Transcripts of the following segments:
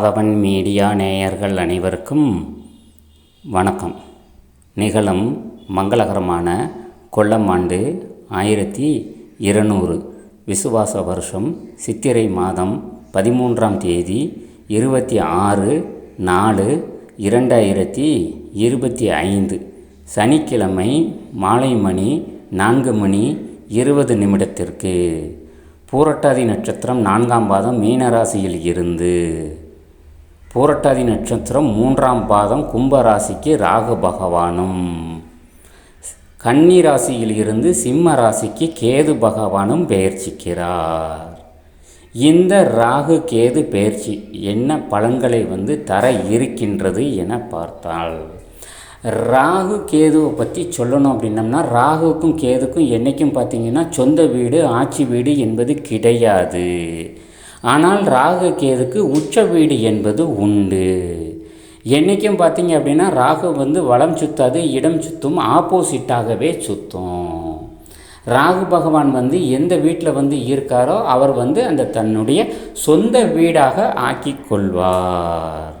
Pawan media நேயர்கள் அனைவருக்கும் வணக்கம். நிகழும் மங்களகரமான கொல்லம் ஆண்டு ஆயிரத்தி இருநூறு விசுவாச வருஷம் சித்திரை மாதம் பதிமூன்றாம் தேதி இருபத்தி ஆறு நாலு இரண்டாயிரத்தி இருபத்தி ஐந்து. சனிக்கிழமை மாலை மணி நான்கு மணி இருபது நிமிடத்திற்கு. பூரட்டாதி நட்சத்திரம் நான்காம் பாதம் மீனராசியில் இருந்து. பூரட்டாதி நட்சத்திரம் மூன்றாம் பாதம் கும்பராசிக்கு ராகு பகவானும். கன்னி ராசியில் இருந்து சிம்ம ராசிக்கு கேது பகவானும் பெயர்ச்சிக்கிறார். இந்த ராகு கேது பெயர்ச்சி என்ன பலன்களை வந்து தர இருக்கின்றது என பார்த்தால் ராகு கேதுவை பற்றி சொல்லணும் அப்படின்னம்னா ராகுக்கும் கேதுக்கும் என்றைக்கும் பார்த்தீங்கன்னா சொந்த வீடு ஆட்சி வீடு என்பது கிடையாது. ஆனால் ராகு கேதுக்கு உச்ச வீடு என்பது உண்டு. என்றைக்கும் பார்த்தீங்க அப்படின்னா ராகு வந்து வளம் சுத்தாது இடம் சுத்தும் ஆப்போசிட்டாகவே சுத்தும். ராகு பகவான் வந்து எந்த வீட்டில் வந்து இருக்காரோ அவர் வந்து அந்த தன்னுடைய சொந்த வீடாக ஆக்கி கொள்வார்.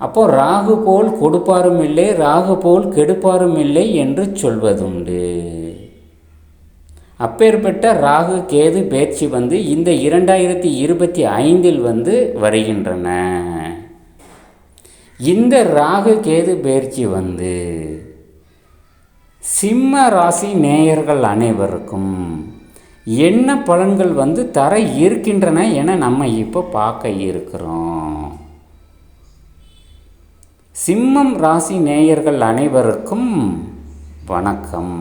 அப்போ ராகு போல் கொடுப்பாரும் இல்லை ராகு போல் கெடுப்பாரும் இல்லை என்று சொல்வதுண்டு. அப்பேற்பட்ட ராகு கேது பேச்சு வந்து இந்த இரண்டாயிரத்தி இருபத்தி ஐந்தில் வந்து வருகின்றன. இந்த ராகு கேது பயிற்சி வந்து சிம்ம ராசி நேயர்கள் அனைவருக்கும் என்ன பலன்கள் வந்து தர இருக்கின்றன என நம்ம இப்போ பார்க்க இருக்கிறோம். சிம்மம் ராசி நேயர்கள் அனைவருக்கும் வணக்கம்.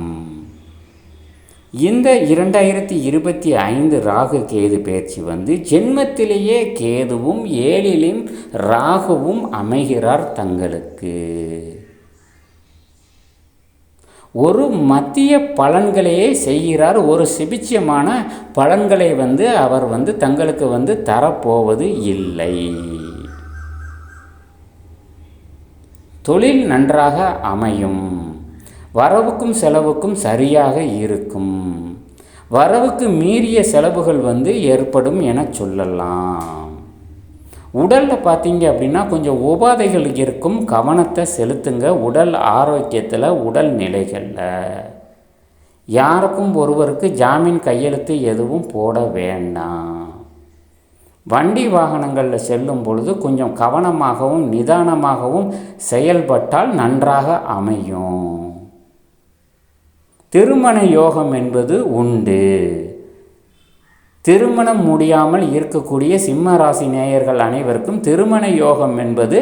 இந்த இரண்டாயிரத்தி இருபத்தி ஐந்து ராகு கேது பயிற்சி வந்து ஜென்மத்திலேயே கேதுவும் ஏழிலும் ராகுவும் அமைகிறார் தங்களுக்கு. ஒரு மத்திய பலன்களையே செய்கிறார். ஒரு சிபிச்சியமான பலன்களை வந்து அவர் வந்து தங்களுக்கு வந்து தரப்போவது இல்லை. தொழில் நன்றாக அமையும். வரவுக்கும் செலவுக்கும் சரியாக இருக்கும். வரவுக்கு மீறிய செலவுகள் வந்து ஏற்படும் என சொல்லலாம். உடலில் பார்த்தீங்க அப்படின்னா கொஞ்சம் உபாதைகள் இருக்கும். கவனத்தை செலுத்துங்க. உடல் ஆரோக்கியத்தில் உடல் நிலைகளில். யாருக்கும் ஒருவருக்கு ஜாமீன் கையெழுத்து எதுவும் போட வேண்டாம். வண்டி வாகனங்களில் செல்லும் பொழுது கொஞ்சம் கவனமாகவும் நிதானமாகவும் செயல்பட்டால் நன்றாக அமையும். திருமண யோகம் என்பது உண்டு. திருமணம் முடியாமல் இருக்கக்கூடிய சிம்ம ராசி நேயர்கள் அனைவருக்கும் திருமண யோகம் என்பது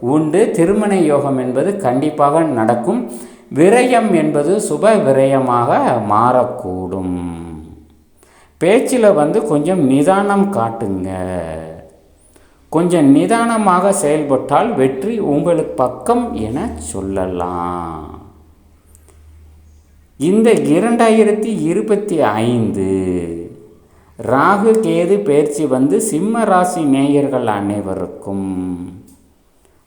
உண்டு. திருமண யோகம் என்பது கண்டிப்பாக நடக்கும். விரயம் என்பது சுப விரயமாக மாறக்கூடும். பேச்சில் வந்து கொஞ்சம் நிதானம் காட்டுங்க. கொஞ்சம் நிதானமாக செயல்பட்டால் வெற்றி உங்களுக்கு பக்கம் என சொல்லலாம். இந்த இரண்டாயிரத்தி இருபத்தி ஐந்து ராகு கேது பயிற்சி வந்து சிம்ம ராசி நேயர்கள் அனைவருக்கும்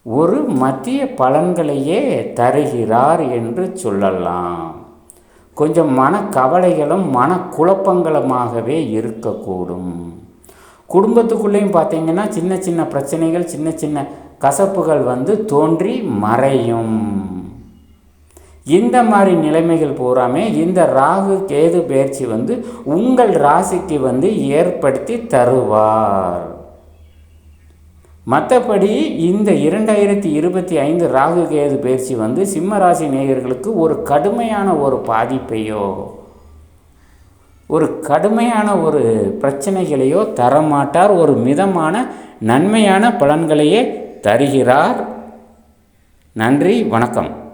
ஒரு மத்திய பலன்களையே தருகிறார் என்று சொல்லலாம். கொஞ்சம் மனக்கவலைகளும் மனக்குழப்பங்களுமாகவே இருக்கக்கூடும். குடும்பத்துக்குள்ளேயும் பார்த்தீங்கன்னா சின்ன சின்ன பிரச்சனைகள் சின்ன சின்ன கசப்புகள் வந்து தோன்றி மறையும். இந்த மாதிரி நிலைமைகள் பூராமே இந்த ராகு கேது பயிற்சி வந்து உங்கள் ராசிக்கு வந்து ஏற்படுத்தி தருவார். மற்றபடி இந்த இரண்டாயிரத்தி இருபத்தி ஐந்து ராகு கேது பயிற்சி வந்து சிம்ம ராசி நேயர்களுக்கு ஒரு கடுமையான ஒரு பாதிப்பையோ ஒரு கடுமையான ஒரு பிரச்சனைகளையோ தரமாட்டார். ஒரு மிதமான நன்மையான பலன்களையே தருகிறார். நன்றி வணக்கம்.